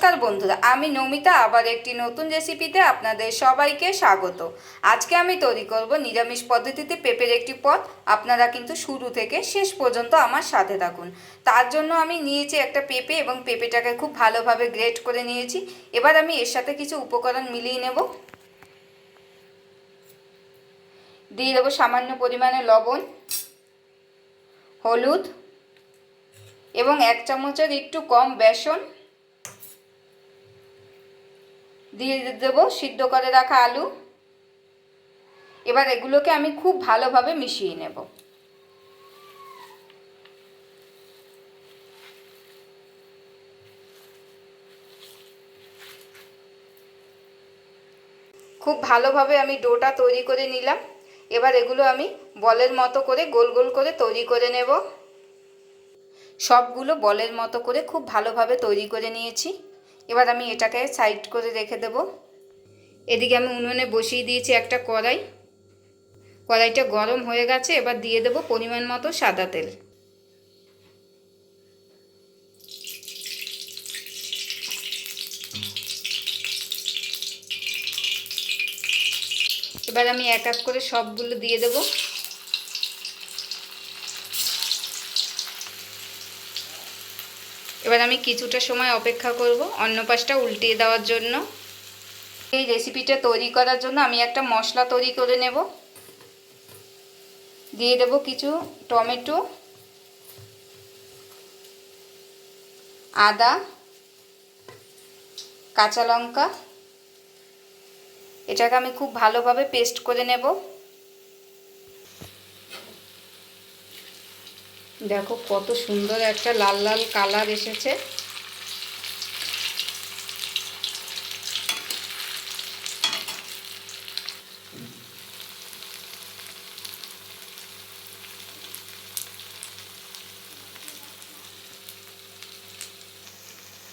নমস্কার বন্ধুরা, আমি নমিতা, আবার একটি নতুন রেসিপিতে আপনাদের সবাইকে স্বাগত। আজকে আমি তৈরি করব নিরামিষ পদ্ধতিতে পেঁপের একটি পদ। আপনারা কিন্তু শুরু থেকে শেষ পর্যন্ত আমার সাথে থাকুন। তার জন্য আমি নিয়েছি একটা পেঁপে এবং পেঁপেটাকে খুব ভালোভাবে গ্রেট করে নিয়েছি। এবার আমি এর সাথে কিছু উপকরণ মিলিয়ে নেব। দিয়ে দেবো সামান্য পরিমাণে লবণ, হলুদ এবং এক চামচের একটু কম বেসন। দিয়ে দেবো, সিদ্ধ করে রাখা আলু। এবার এগুলোকে আমি খুব ভালোভাবে মিশিয়ে নেব। খুব ভালোভাবে আমি ডোটা তৈরি করে নিলাম। এবার এগুলো আমি বলের মতো করে গোল গোল করে তৈরি করে নেব। সবগুলো বলের মতো করে খুব ভালোভাবে তৈরি করে নিয়েছি। এবার আমি এটাকে সাইড করে রেখে দেব। এদিকে আমি উনুনে বসিয়ে দিয়েছি একটা কড়াই। কড়াইটা গরম হয়ে গেছে, এবার দিয়ে দেব পরিমাণ মতো সাদা তেল। এবার আমি এক এক করে সবগুলো দিয়ে দেবো। এবার আমি কিছুটা সময় অপেক্ষা করব অন্য পাশটা উল্টিয়ে দেওয়ার জন্য। এই রেসিপিটা তৈরি করার জন্য আমি একটা মশলা তৈরি করে নেব। দিয়ে দেব কিছু টমেটো, আদা, কাঁচা লঙ্কা। এটাকে আমি খুব ভালোভাবে পেস্ট করে নেব। দেখো কত সুন্দর একটা লাল লাল কালার এসেছে।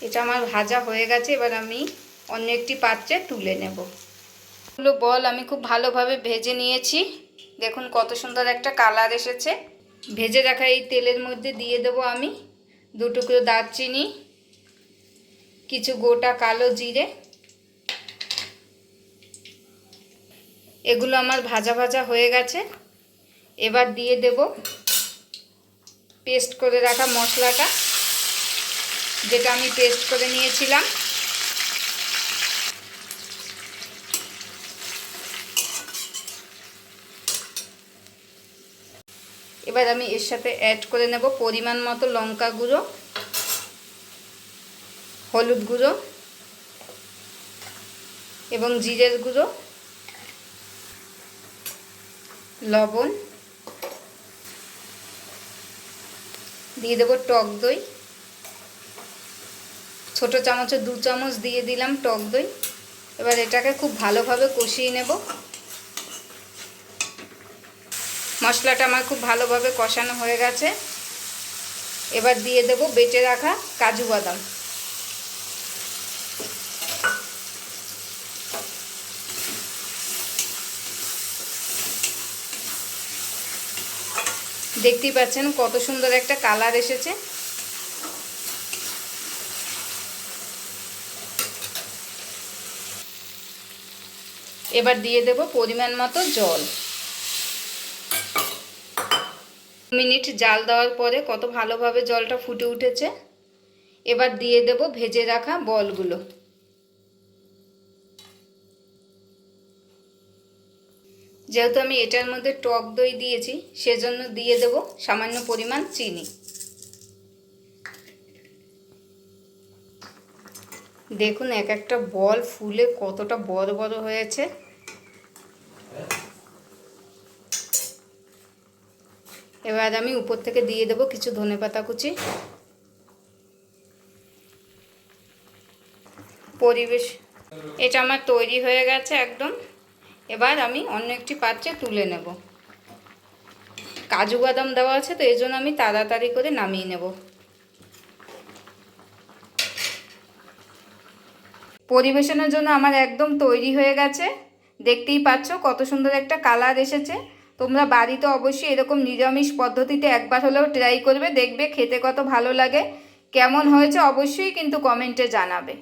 এটা আমার ভাজা হয়ে গেছে, এবার আমি অন্য একটি পাত্রে তুলে নেব। এগুলো বল, আমি খুব ভালোভাবে ভেজে নিয়েছি। দেখুন কত সুন্দর একটা কালার এসেছে। ভেজে রাখা এই তেলের মধ্যে দিয়ে দেবো আমি দু টুকরো দারচিনি, কিছু গোটা কালো জিরে। এগুলো আমার ভাজা ভাজা হয়ে গেছে। এবার দিয়ে দেব পেস্ট করে রাখা মশলাটা, যেটা আমি পেস্ট করে নিয়েছিলাম। এবার আমি এর সাথে অ্যাড করে নেব পরিমাণ মতো লঙ্কা গুঁড়ো, হলুদ গুঁড়ো এবং জিরের গুঁড়ো, লবণ দিয়ে দেবো টক দই। ছোট চামচে দু চামচ দিয়ে দিলাম টক দই। এবার এটাকে খুব ভালোভাবে কষিয়ে নেব। মশলাটা আমার খুব ভালোভাবে কষানো হয়ে গেছে। এবার দিয়ে দেব বেটে রাখা কাজু বাদাম। দেখতেই পাচ্ছেন কত সুন্দর একটা কালার এসেছে। এবার দিয়ে দেব পরিমাণ মতো জল। মিনিট জাল দেওয়ার পরে কত ভালোভাবে জলটা ফুটে উঠেছে, এবার দিয়ে দেব ভেজে রাখা বলগুলো। যেহেতু আমি এটার মধ্যে টক দই দিয়েছি, সেজন্য দিয়ে দেব সামান্য পরিমাণ চিনি। দেখুন, এক একটা বল ফুলে কতটা বড় বড় হয়েছে। এবার আমি উপর থেকে দিয়ে দেব কিছু ধনে পাতা কুচি। পরিবেশ, এটা আমার তৈরি হয়ে গেছে একদম। এবার আমি অন্য একটি পাত্রে তুলে নেব। কাজু বাদাম দেওয়া আছে তো এই জন্য আমি তাড়াতাড়ি করে নামিয়ে নেব। পরিবেশনের জন্য আমার একদম তৈরি হয়ে গেছে। দেখতেই পাচ্ছ কত সুন্দর একটা কালার এসেছে। তোমরা বাড়িতে অবশ্যই এরকম নিরামিষ পদ্ধতিতে একবার হলেও ট্রাই করবে, দেখবে খেতে কত ভালো লাগে। কেমন হয়েছে অবশ্যই কিন্তু কমেন্টে জানাবে।